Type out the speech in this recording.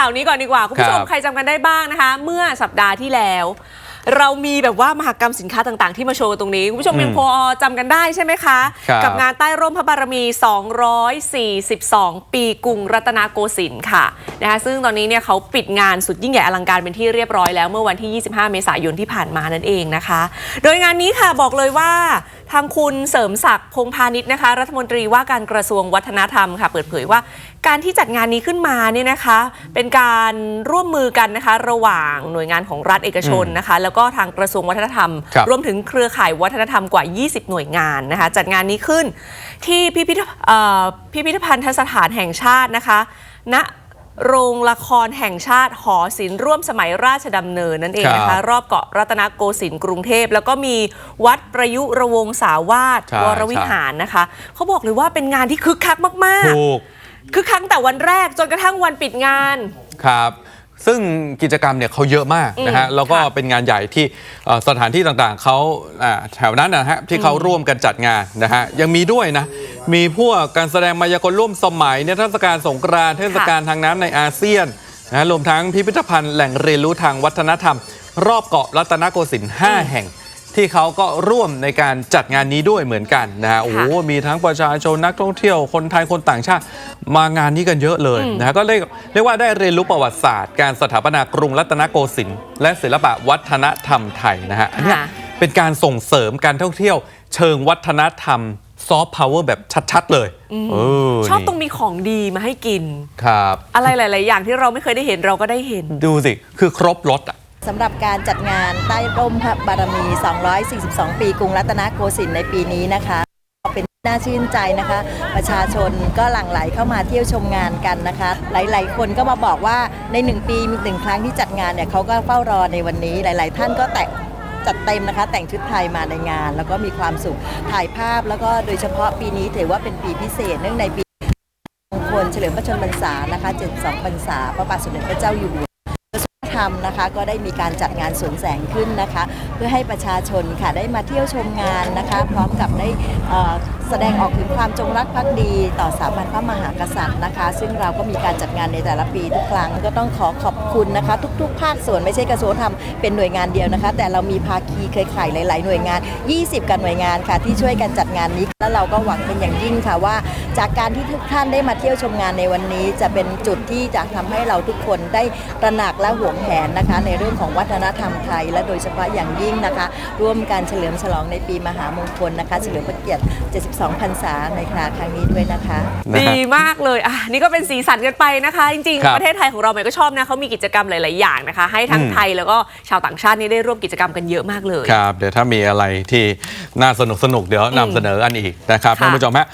ข่าวนี้ก่อนดีกว่า คุณผู้ชมครับใครจำกันได้บ้างนะคะ เมื่อสัปดาห์ที่แล้ว เรามีแบบว่ามหกรรมสินค้าต่างๆ ที่มาโชว์ตรงนี้ คุณผู้ชมอืมยังพอจำกันได้ใช่ไหมคะ ครับกับงานใต้ร่มพระบารมี 242 ปีกรุงรัตนโกสินทร์ค่ะนะคะซึ่งตอนนี้เนี่ยเขาปิดงานสุดยิ่งใหญ่อลังการเป็นที่เรียบร้อยแล้วเมื่อวันที่ 25 เมษายนที่ผ่านมานั่นเองนะคะ โดยงานนี้ค่ะบอกเลยว่า ทางคุณเสริมศักดิ์พงษ์พาณิชย์นะคะ รัฐมนตรีว่าการกระทรวงวัฒนธรรมค่ะ เปิดเผยว่า การที่จัดงานนี้ขึ้นมาเนี่ยนะคะ เป็นการร่วมมือกันนะคะ ระหว่างหน่วยงานของรัฐเอกชนนะคะ แล้วก็ทางกระทรวงวัฒนธรรม ครับ รวมถึงเครือข่ายวัฒนธรรมกว่า 20 หน่วยงานนะคะ จัดงานนี้ขึ้นที่พิพิธเอ่อพิพิธภัณฑสถานแห่งชาตินะคะ ณ โรงละครแห่งชาติหอศิลป์ร่วมสมัยราชดำเนินนั่นเองนะครัคะบรอบเกาะรัตนโกสินทร์กรุงเทพ แล้วก็มีวัดประยุระวงศาวาสใช่วรวิหารนะคะ เขาบอกเลยว่าเป็นงานที่คึกคักมากถูกๆคึกคักตั้งแต่วันแรกจนกระทั่งวันปิดงานครับ ซึ่งกิจกรรมเนี่ยเขาเยอะมากนะฮะอืมแล้วก็ค่ะเป็นงานใหญ่ที่เอ่อสถานที่ต่างๆเขาอ่าแถวนั้นนะฮะที่เขาร่วมกันจัดงานนะฮะยังมีด้วยนะ มีพวกการแสดงมายากลร่วมสมัยเนี่ยเทศกาลสงกรานต์เทศกาลทางน้ำในอาเซียนนะรวมทั้งพิพิธภัณฑ์แหล่งเรียนรู้ทางวัฒนธรรม รอบเกาะรัตนโกสินทร์5แห่ง ที่เขาก็ร่วมในการจัดงานนี้ด้วยเหมือนกันนะฮะโอ้โหมีทั้งประชาชนนักท่องเที่ยวคนไทยคนต่างชาติ มางานนี้กันเยอะเลยนะฮะก็เรียกเรียกว่าได้เรียนรู้ประวัติศาสตร์ การสถาปนากรุงรัตนโกสินทร์และศิลปะวัฒนธรรมไทยนะฮะอันเนี้ยค่ะเป็นการส่งเสริมการท่องเที่ยว เชิงวัฒนธรรมซอฟต์พาวเวอร์แบบชัดๆเลยเออชอบนี่ตรงมีของดีมาให้กิน ครับ อะไรหลาย ๆ อย่างที่เราไม่เคยได้เห็นเราก็ได้เห็น ดูสิ คือครบรถอะ สำหรับการจัดงานใต้ร่มพระบารมี 242 ปีกรุงรัตนโกสินทร์ในปีนี้นะคะเป็นที่น่าชื่นใจนะคะ ประชาชนก็หลั่งไหลเข้ามาเที่ยวชมงานกันนะคะ หลาย ๆ คนก็มาบอกว่าในหนึ่งปีมีหนึ่งครั้งที่จัดงานเนี่ยเขาก็เฝ้ารอในวันนี้หลาย ๆ ท่านก็แต่งจัดเต็มนะคะ แต่งชุดไทยมาในงาน แล้วก็มีความสุขถ่ายภาพแล้วก็โดยเฉพาะปีนี้ถือว่าเป็นปีพิเศษเนื่องในปีมงคลเฉลิมพระชนมพรรษานะคะ 72พรรษาพระบาทสมเด็จพระเจ้าอยู่หัว รมนะคะ ก็ได้มีการจัดงานสวนแสงขึ้นนะคะ เพื่อให้ประชาชนค่ะได้มาเที่ยวชมงานนะคะ พร้อมกับได้แสดงออกถึงความจงรักภักดี ต่อสถาบันพระมหากษัตริย์นะคะ ซึ่งเราก็มีการจัดงานในแต่ละปีทุกครั้งก็ต้องขอขอบคุณนะคะ ทุก ๆ ภาคส่วนไม่ใช่กระทรวงธรรมเป็นหน่วยงานเดียวนะคะ แต่เรามีภาคีเครือข่ายหลาย ๆ หน่วยงาน 20 กันหน่วยงานค่ะที่ช่วยกันจัดงานนี้ แล้วเราก็หวังเป็นอย่างยิ่งค่ะว่าจากการที่ทุกท่านได้มาเที่ยวชมงานในวันนี้ จะเป็นจุดที่จะทำให้เราทุกคนได้ตระหนักและหวงแหนนะคะ ในเรื่องของวัฒนธรรมไทย และโดยเฉพาะอย่างยิ่งนะคะ ร่วมการเฉลิมฉลองในปีมหามงคลนะคะเฉลิมพระเกียรติ 72 พรรษาในคราครั้งนี้ด้วยนะคะนะดีฮะมากเลยอะนี่ก็เป็นสีสันกันไปนะคะ จริงครับๆประเทศไทยของเราเนี่ยก็ชอบนะเขามีกิจกรรมหลาย ๆ อย่างนะคะ ให้ทั้งอืมไทยแล้วก็ชาวต่างชาตินี่ได้ร่วมกิจกรรมกันเยอะมากเลยครับเดี๋ยวถ้ามีอะไรที่น่าสนุกสนุกๆเดี๋ยวนำเสนออันอีกนะครับค่ะท่านผู้ชมฮะ